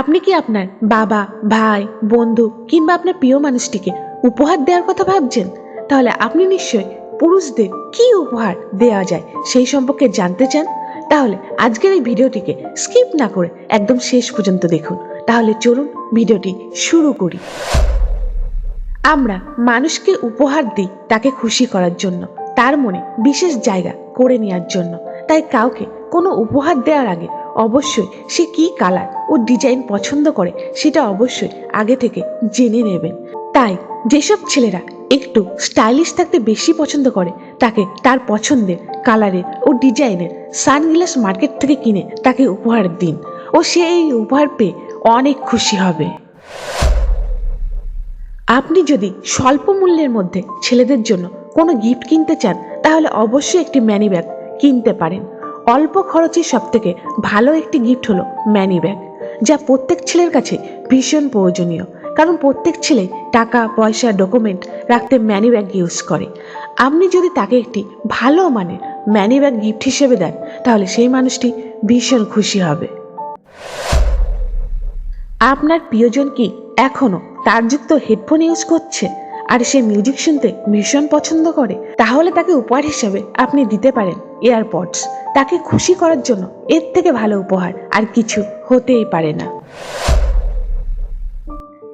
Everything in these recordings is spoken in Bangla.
আপনি কি আপনার বাবা, ভাই, বন্ধু কিংবা আপনার প্রিয় মানুষটিকে উপহার দেওয়ার কথা ভাবছেন? তাহলে আপনি নিশ্চয়ই পুরুষদের কি উপহার দেওয়া যায় সেই সম্পর্কে জানতে চান? তাহলে আজকের এই ভিডিওটিকে স্কিপ না করে একদম শেষ পর্যন্ত দেখুন। তাহলে চলুন ভিডিওটি শুরু করি। আমরা মানুষকে উপহার দিই তাকে খুশি করার জন্য, তার মনে বিশেষ জায়গা করে নেওয়ার জন্য। তাই কাউকে কোনো উপহার দেওয়ার আগে অবশ্যই সে কি কালার ও ডিজাইন পছন্দ করে সেটা অবশ্যই আগে থেকে জেনে নেবেন। তাই যেসব ছেলেরা একটু স্টাইলিশ থাকতে বেশি পছন্দ করে, তাকে তার পছন্দের কালারের ও ডিজাইনের সানগ্লাস মার্কেট থেকে কিনে তাকে উপহার দিন ও সে এই উপহার পেয়ে অনেক খুশি হবে। আপনি যদি স্বল্প মূল্যের মধ্যে ছেলেদের জন্য কোনো গিফট কিনতে চান, তাহলে অবশ্যই একটি ম্যানি ব্যাগ কিনতে পারেন। অল্প খরচে সব থেকে ভালো একটি গিফট হলো ম্যানি ব্যাগ যা প্রত্যেক ছেলের কাছে ভীষণ প্রয়োজনীয়। কারণ প্রত্যেক ছেলে টাকা, পয়সা ডকুমেন্ট রাখতে ম্যানি ব্যাগ ইউজ করে। আপনি যদি তাকে একটি ভালো মানে ম্যানি ব্যাগ গিফট হিসেবে দেন, তাহলে সেই মানুষটি ভীষণ খুশি হবে। আপনার প্রিয়জন কি এখনও তারযুক্ত হেডফোন ইউজ করছে? আর সে মিউজিক শুনতে ভীষণ পছন্দ করে? তাহলে তাকে উপহার হিসেবে আপনি দিতে পারেন। এয়ারপডস। তাকে খুশি করার জন্য এর থেকে ভালো উপহার আর কিছু হতেই পারে না।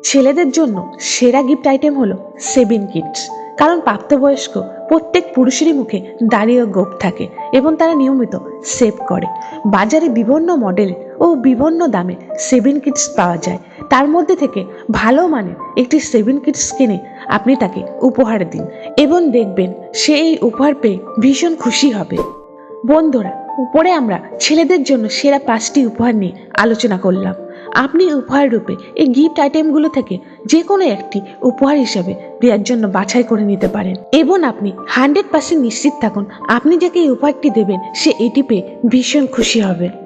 ছেলেদের জন্য সেরা গিফট আইটেম হলো সেভিন কিটস। কারণ প্রাপ্তবয়স্ক প্রত্যেক পুরুষেরই মুখে দাড়ি ও গোপ থাকে এবং তারা নিয়মিত সেভ করে। বাজারে বিভিন্ন মডেল ও বিভিন্ন দামে সেভিন কিটস পাওয়া যায়। তার মধ্যে থেকে ভালো মানের একটি সেভেন কিটস কিনে আপনি তাকে উপহার দিন এবং দেখবেন সে এই উপহার পেয়ে ভীষণ খুশি হবে। বন্ধুরা, উপরে আমরা ছেলেদের জন্য সেরা পাঁচটি উপহার নিয়ে আলোচনা করলাম। আপনি উপহার রূপে এই গিফট আইটেমগুলো থেকে যে কোনো একটি উপহার হিসাবে দেওয়ার জন্য বাছাই করে নিতে পারেন এবং আপনি হান্ড্রেড পার্সেন্ট নিশ্চিত থাকুন আপনি যাকে এই উপহারটি দেবেন, সে এটি পেয়ে ভীষণ খুশি হবে।